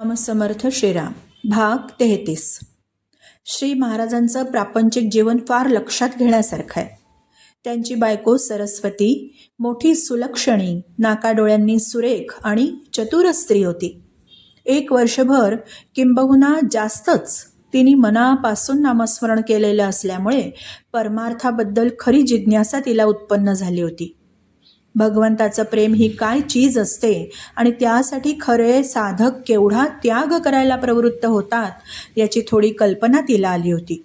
राम समर्थ श्रीराम. भाग तेहतीस. श्री महाराजांचं प्रापंचिक जीवन फार लक्षात घेण्यासारखं आहे. त्यांची बायको सरस्वती मोठी सुलक्षणी नाकाडोळ्यांनी सुरेख आणि चतुर स्त्री होती. एक वर्षभर किंबहुना जास्तच तिने मनापासून नामस्मरण केलेलं असल्यामुळे परमार्थाबद्दल खरी जिज्ञासा तिला उत्पन्न झाली होती. भगवंताचं प्रेम ही काय चीज असते? आणि त्यासाठी खरे साधक केवढा त्याग करायला प्रवृत्त होतात याची थोडी कल्पना तिला आली होती.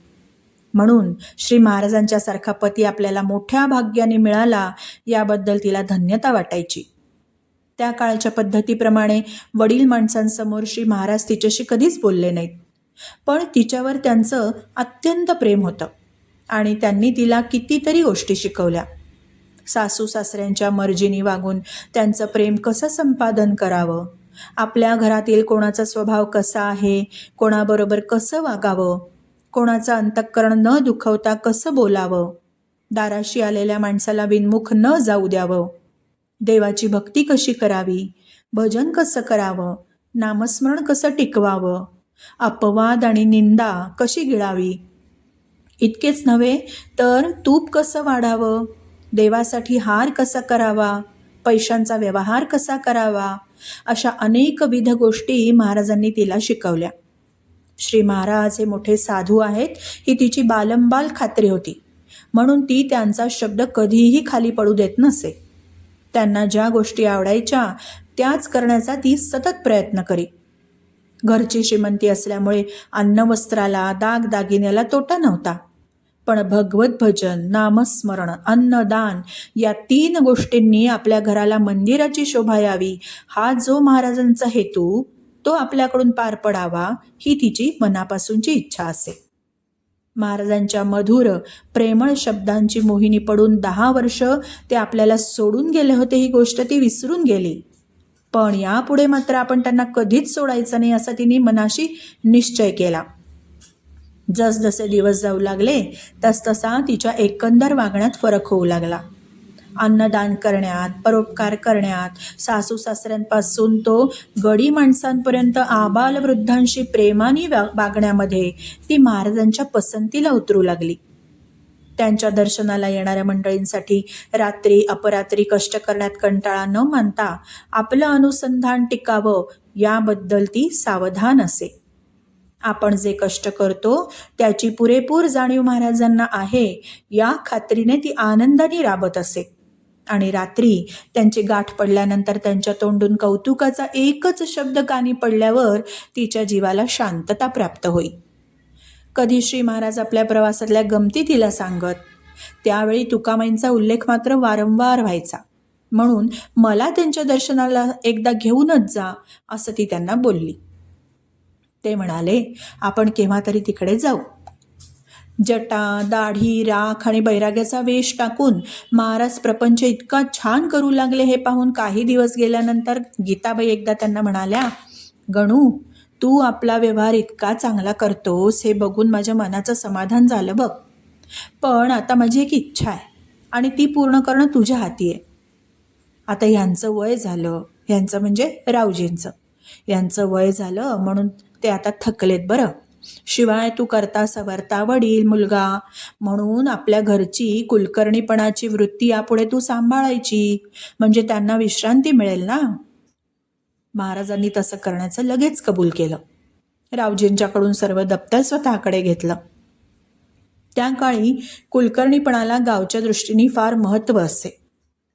म्हणून श्री महाराजांच्या सारखा पती आपल्याला मोठ्या भाग्याने मिळाला याबद्दल तिला धन्यता वाटायची. त्या काळच्या पद्धतीप्रमाणे वडील माणसांसमोर श्री महाराज तिच्याशी कधीच बोलले नाहीत. पण तिच्यावर त्यांचं अत्यंत प्रेम होतं आणि त्यांनी तिला कितीतरी गोष्टी शिकवल्या. सासू सासऱ्यांच्या मर्जीने वागून त्यांचं प्रेम कसं संपादन करावं? आपल्या घरातील कोणाचा स्वभाव कसा आहे? कोणाबरोबर कसं वागावं? कोणाचं अंतःकरण न दुखवता कसं बोलावं? दाराशी आलेल्या माणसाला विनमुख न जाऊ द्यावं. देवाची भक्ती कशी करावी? भजन कसं करावं? नामस्मरण कसं टिकवावं? अपवाद आणि निंदा कशी गिळावी? इतकेच नव्हे तर तूप कसं वाढावं? देवासाठी हार कसा करावा? पैशांचा व्यवहार कसा करावा? अशा अनेकविध गोष्टी महाराजांनी तिला शिकवल्या. श्री महाराज हे मोठे साधू आहेत. ही तिची बालंबाल खात्री होती. म्हणून ती त्यांचा शब्द कधीही खाली पडू देत नसे. त्यांना ज्या गोष्टी आवडायच्या त्याच करण्याचा ती सतत प्रयत्न करी. घरची श्रीमंती असल्यामुळे अन्नवस्त्राला दागदागिन्याला तोटा नव्हता. पण भगवत भजन नामस्मरण अन्नदान या तीन गोष्टींनी आपल्या घराला मंदिराची शोभा यावी. हा जो महाराजांचा हेतू तो आपल्याकडून पार पडावा ही तिची मनापासूनची इच्छा असे. महाराजांच्या मधुर प्रेमळ शब्दांची मोहिनी पडून दहा वर्ष ते आपल्याला सोडून गेले होते ही गोष्ट ती विसरून गेली. पण यापुढे मात्र आपण त्यांना कधीच सोडायचं नाही असा तिने मनाशी निश्चय केला. जसजसे दिवस जाऊ लागले तसतसा तिच्या एकंदर वागण्यात फरक होऊ लागला. अन्नदान करण्यात परोपकार करण्यात सासू सासऱ्यांपासून तो गडी माणसांपर्यंत आबालवृद्धांशी प्रेमाने वा वागण्यामध्ये ती महाराजांच्या पसंतीला उतरू लागली. त्यांच्या दर्शनाला येणाऱ्या मंडळींसाठी रात्री अपरात्री कष्ट करण्यात कंटाळा न मानता आपलं अनुसंधान टिकावं याबद्दल ती सावधान असे. आपण जे कष्ट करतो त्याची पुरेपूर जाणीव महाराजांना आहे या खात्रीने ती आनंदाने राबत असे. आणि रात्री त्यांची गाठ पडल्यानंतर त्यांच्या तोंडून कौतुकाचा एकच शब्द कानी पडल्यावर तिच्या जीवाला शांतता प्राप्त होई. कधी श्री महाराज आपल्या प्रवासातल्या गमती तिला सांगत त्यावेळी तुकामाईंचा उल्लेख मात्र वारंवार व्हायचा. म्हणून मला त्यांच्या दर्शनाला एकदा घेऊनच जा असं ती त्यांना बोलली. ते म्हणाले आपण केव्हा तरी तिकडे जाऊ. जटा दाढी राख आणि बैराग्याचा वेश टाकून महाराज प्रपंच इतका छान करू लागले हे पाहून काही दिवस गेल्यानंतर गीताबाई एकदा त्यांना म्हणाल्या गणू तू आपला व्यवहार इतका चांगला करतोस हे बघून माझ्या मनाचं समाधान झालं बघ. पण आता माझी एक इच्छा आहे आणि ती पूर्ण करणं तुझ्या हाती आहे. आता ह्यांचं वय झालं ह्यांचं म्हणजे रावजींचं. यांचं वय झालं म्हणून ते आता थकलेत बरं. शिवाय तू करता सवरता वडील मुलगा. म्हणून आपल्या घरची कुलकर्णीपणाची वृत्ती यापुढे तू सांभाळायची. म्हणजे त्यांना विश्रांती मिळेल ना? महाराजांनी तसं करण्याचं लगेच कबूल केलं. रावजींच्याकडून सर्व दप्तर स्वतःकडे घेतलं. त्या काळी कुलकर्णीपणाला गावच्या दृष्टीने फार महत्त्व असे.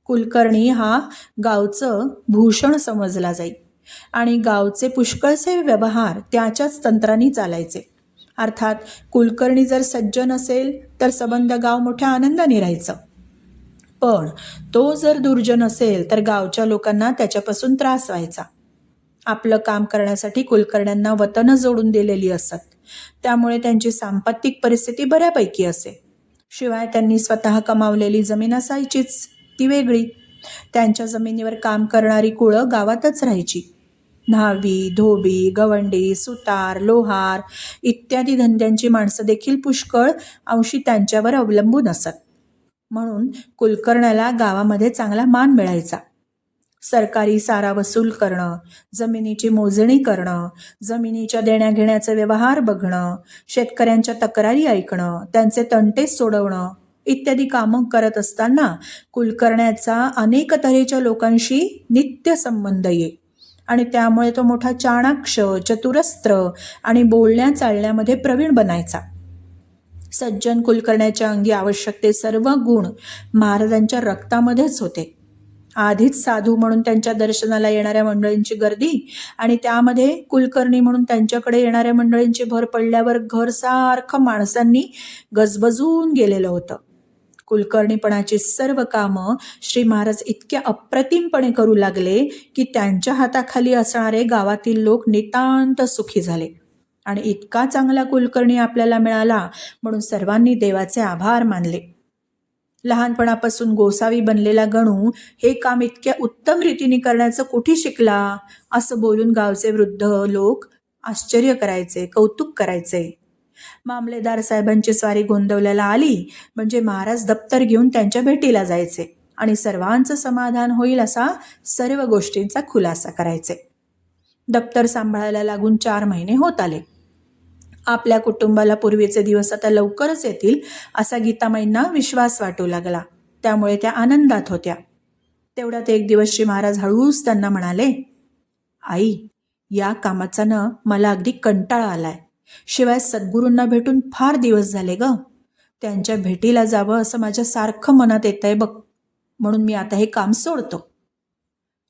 कुलकर्णी हा गावचं भूषण समजला जाई. आणि गावचे पुष्कळसे व्यवहार त्याच्याच तंत्राने चालायचे. अर्थात कुलकर्णी जर सज्जन असेल तर सबंध गाव मोठ्या आनंदाने राहायचं. पण तो जर दुर्जन असेल तर गावच्या लोकांना त्याच्यापासून त्रास व्हायचा. आपलं काम करण्यासाठी कुलकर्ण्यांना वतनं जोडून दिलेली असत. त्यामुळे त्यांची सांपत्तिक परिस्थिती बऱ्यापैकी असे. शिवाय त्यांनी स्वतः कमावलेली जमीन असायचीच ती वेगळी. त्यांच्या जमिनीवर काम करणारी कुळं गावातच राहायची. न्हावी धोबी गवंडी सुतार लोहार इत्यादी धंद्यांची माणसं देखील पुष्कळ अंशी त्यांच्यावर अवलंबून असत. म्हणून कुलकर्ण्याला गावामध्ये चांगला मान मिळायचा. सरकारी सारा वसूल करणं जमिनीची मोजणी करणं जमिनीच्या देण्याघेण्याचे व्यवहार बघणं शेतकऱ्यांच्या तक्रारी ऐकणं त्यांचे तंटे सोडवणं इत्यादी कामं करत असताना कुलकर्ण्याचा अनेक तऱ्हेच्या लोकांशी नित्य संबंध येईल आणि त्यामुळे तो मोठा चाणाक्ष चतुरस्त्र आणि बोलण्या चालण्यामध्ये प्रवीण बनायचा. सज्जन कुलकर्ण्याच्या अंगी आवश्यक ते सर्व गुण महाराजांच्या रक्तामध्येच होते. आधीच साधू म्हणून त्यांच्या दर्शनाला येणाऱ्या मंडळींची गर्दी आणि त्यामध्ये कुलकर्णी म्हणून त्यांच्याकडे येणाऱ्या मंडळींची भर पडल्यावर घर सारखं माणसांनी गजबजून गेलेलं होतं. कुलकर्णीपणाची सर्व कामं श्री महाराज इतक्या अप्रतिमपणे करू लागले की त्यांच्या हाताखाली असणारे गावातील लोक नितांत सुखी झाले. आणि इतका चांगला कुलकर्णी आपल्याला मिळाला म्हणून सर्वांनी देवाचे आभार मानले. लहानपणापासून गोसावी बनलेला गणू हे काम इतक्या उत्तम रीतीने करण्याचं कुठे शिकला असं बोलून गावचे वृद्ध लोक आश्चर्य करायचे कौतुक करायचे. मामलेदार साहेबांची स्वारी गोंदवल्याला आली. म्हणजे महाराज दप्तर घेऊन त्यांच्या भेटीला जायचे आणि सर्वांचं समाधान होईल असा सर्व गोष्टींचा खुलासा करायचे. दप्तर सांभाळायला लागून चार महिने होत आले. आपल्या कुटुंबाला पूर्वीचे दिवस आता लवकरच येतील असा गीतामाईंना विश्वास वाटू लागला. त्यामुळे त्या आनंदात होत्या. तेवढ्यात एक दिवस श्री महाराज हळूच त्यांना म्हणाले आई या कामाचा न मला अगदी कंटाळा आलाय. शिवाय सद्गुरूंना भेटून फार दिवस झाले ग. त्यांच्या भेटीला जावं असं माझ्या सारखं मनात येत आहे बघ. म्हणून मी आता हे काम सोडतो.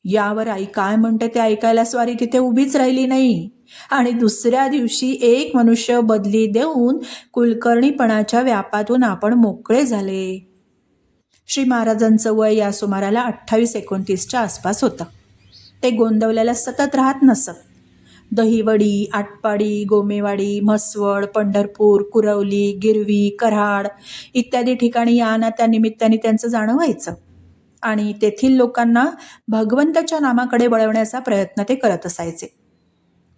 यावर आई काय म्हणते ते ऐकायला स्वारी तिथे उभीच राहिली नाही. आणि दुसऱ्या दिवशी एक मनुष्य बदली देऊन कुलकर्णीपणाच्या व्यापातून आपण मोकळे झाले. श्री महाराजांचं वय या सुमाराला अठ्ठावीस एकोणतीसच्या आसपास होतं. ते गोंदवल्याला सतत राहत नसत. दहीवडी आटपाडी गोमेवाडी म्हसवड पंढरपूर कुरवली गिरवी कराड इत्यादी ठिकाणी या ना त्या निमित्ताने त्यांचं जाणं व्हायचं. आणि तेथील लोकांना भगवंताच्या नामाकडे वळवण्याचा प्रयत्न ते करत असायचे.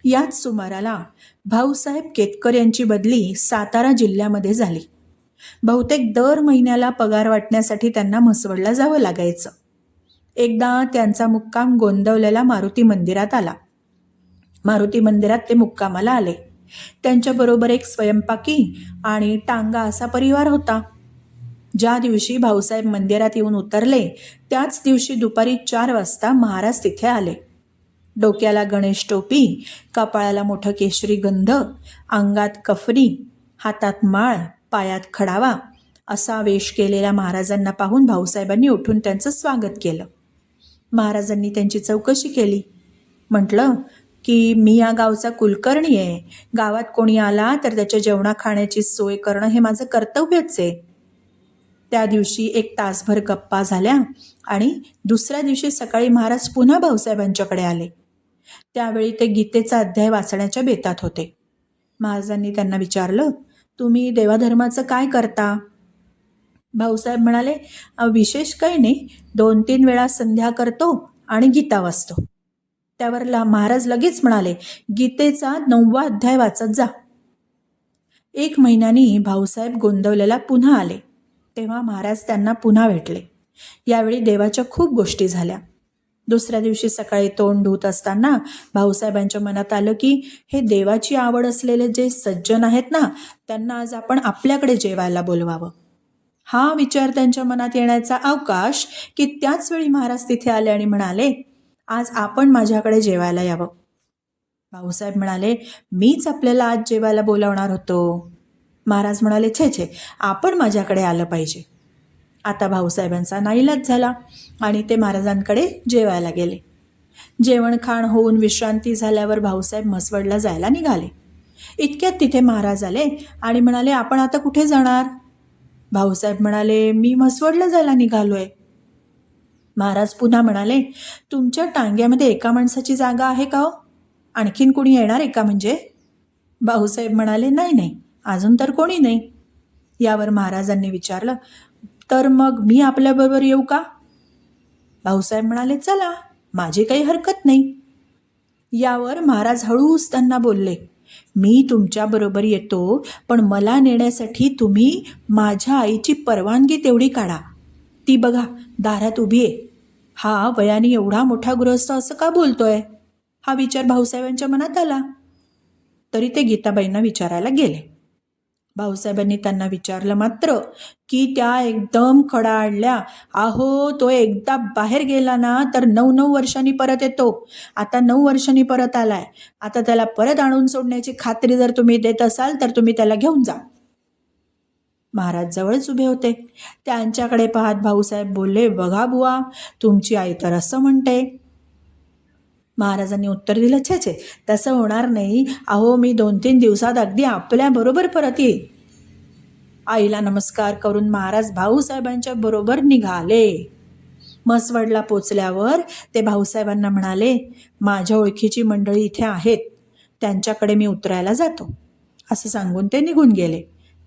याच सुमाराला भाऊसाहेब केतकर यांची बदली सातारा जिल्ह्यामध्ये झाली. बहुतेक दर महिन्याला पगार वाटण्यासाठी त्यांना म्हसवडला जावं लागायचं. एकदा त्यांचा मुक्काम गोंदवलेला मारुती मंदिरात आला. मारुती मंदिरात ते मुक्कामाला आले. त्यांच्याबरोबर एक स्वयंपाकी आणि टांगा असा परिवार होता. ज्या दिवशी भाऊसाहेब मंदिरात येऊन उतरले त्याच दिवशी दुपारी चार वाजता महाराज तिथे आले. डोक्याला गणेश टोपी कपाळाला मोठं केशरी गंध अंगात कफरी हातात माळ पायात खडावा असा वेश केलेल्या महाराजांना पाहून भाऊसाहेबांनी उठून त्यांचं स्वागत केलं. महाराजांनी त्यांची चौकशी केली. म्हटलं की मी या गावचा कुलकर्णी आहे. गावात कोणी आला तर त्याच्या जेवणा खाण्याची सोय करणं हे माझं कर्तव्यच आहे. त्या दिवशी एक तासभर गप्पा झाल्या आणि दुसऱ्या दिवशी सकाळी महाराज पुन्हा भाऊसाहेबांच्याकडे आले. त्यावेळी ते गीतेचा अध्याय वाचण्याच्या बेतात होते. महाराजांनी त्यांना विचारलं तुम्ही देवाधर्माचं काय करता? भाऊसाहेब म्हणाले विशेष काही नाही. दोन तीन वेळा संध्या करतो आणि गीता वाचतो. त्यावर महाराज लगेच म्हणाले गीतेचा नववा अध्याय वाचत जा. एक महिन्यानी भाऊसाहेब गोंदवलेला पुन्हा आले. तेव्हा महाराज त्यांना पुन्हा भेटले. यावेळी देवाच्या खूप गोष्टी झाल्या. दुसऱ्या दिवशी सकाळी तोंड धुत असताना भाऊसाहेबांच्या मनात आलं की हे देवाची आवड असलेले जे सज्जन आहेत ना त्यांना आज आपण आपल्याकडे जेवायला बोलवावं. हा विचार त्यांच्या मनात येण्याचा अवकाश की त्याच वेळी महाराज तिथे आले आणि म्हणाले आज आपण माझ्याकडे जेवायला यावं. भाऊसाहेब म्हणाले मीच आपल्याला आज जेवायला बोलावणार होतो. महाराज म्हणाले छे छे आपण माझ्याकडे आलं पाहिजे. आता भाऊसाहेबांचा नाईलाज झाला आणि ते महाराजांकडे जेवायला गेले. जेवण खाण होऊन विश्रांती झाल्यावर भाऊसाहेब म्हसवडला जायला निघाले. इतक्यात तिथे महाराज आले आणि म्हणाले आपण आता कुठे जाणार? भाऊसाहेब म्हणाले मी म्हसवडला जायला निघालो आहे महाराज पुन्हा म्हणाले तुमच्या टांग्यामध्ये एका माणसाची जागा आहे का हो? आणखीन कोणी येणार आहे का म्हणजे? भाऊसाहेब म्हणाले नाही नाही अजून तर कोणी नाही. यावर महाराजांनी विचारलं तर मग मी आपल्याबरोबर येऊ का? भाऊसाहेब म्हणाले चला माझी काही हरकत नाही. यावर महाराज हळूच त्यांना बोलले मी तुमच्याबरोबर येतो पण मला नेण्यासाठी तुम्ही माझ्या आईची परवानगी तेवढी काढा. ती बघा दारात उभी आहे. हा वयाने एवढा मोठा गृहस्थ असं का बोलतोय? हा विचार भाऊसाहेबांच्या मनात आला. तरी ते गीताबाईंना विचारायला गेले. भाऊसाहेबांनी त्यांना विचारलं मात्र की त्या एकदम खडाळल्या अहो तो एकदा बाहेर गेला ना तर नऊ नऊ वर्षांनी परत येतो. आता नऊ वर्षांनी परत आलाय. आता त्याला परत आणून सोडण्याची खात्री जर तुम्ही देत असाल तर तुम्ही त्याला घेऊन जा. महाराज जवळच उभे होते. त्यांच्याकडे पाहत भाऊसाहेब बोलले बघा बुवा तुमची आई तर असं म्हणते. महाराजांनी उत्तर दिलं छे छे तसं होणार नाही. अहो मी दोन तीन दिवसात अगदी आपल्याबरोबर परत येईल आईला नमस्कार करून महाराज भाऊसाहेबांच्या बरोबर निघाले. मसवडला पोचल्यावर ते भाऊसाहेबांना म्हणाले माझ्या ओळखीची मंडळी इथे आहेत. त्यांच्याकडे मी उतरायला जातो. असं सांगून ते निघून गेले.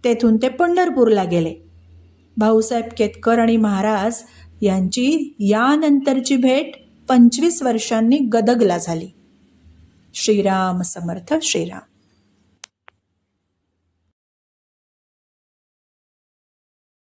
तेथून ते पंढरपूरला गेले. भाऊसाहेब केतकर आणि महाराज यांची यानंतरची भेट पंचवीस वर्षांनी गदगला झाली. श्रीराम समर्थ श्रीराम.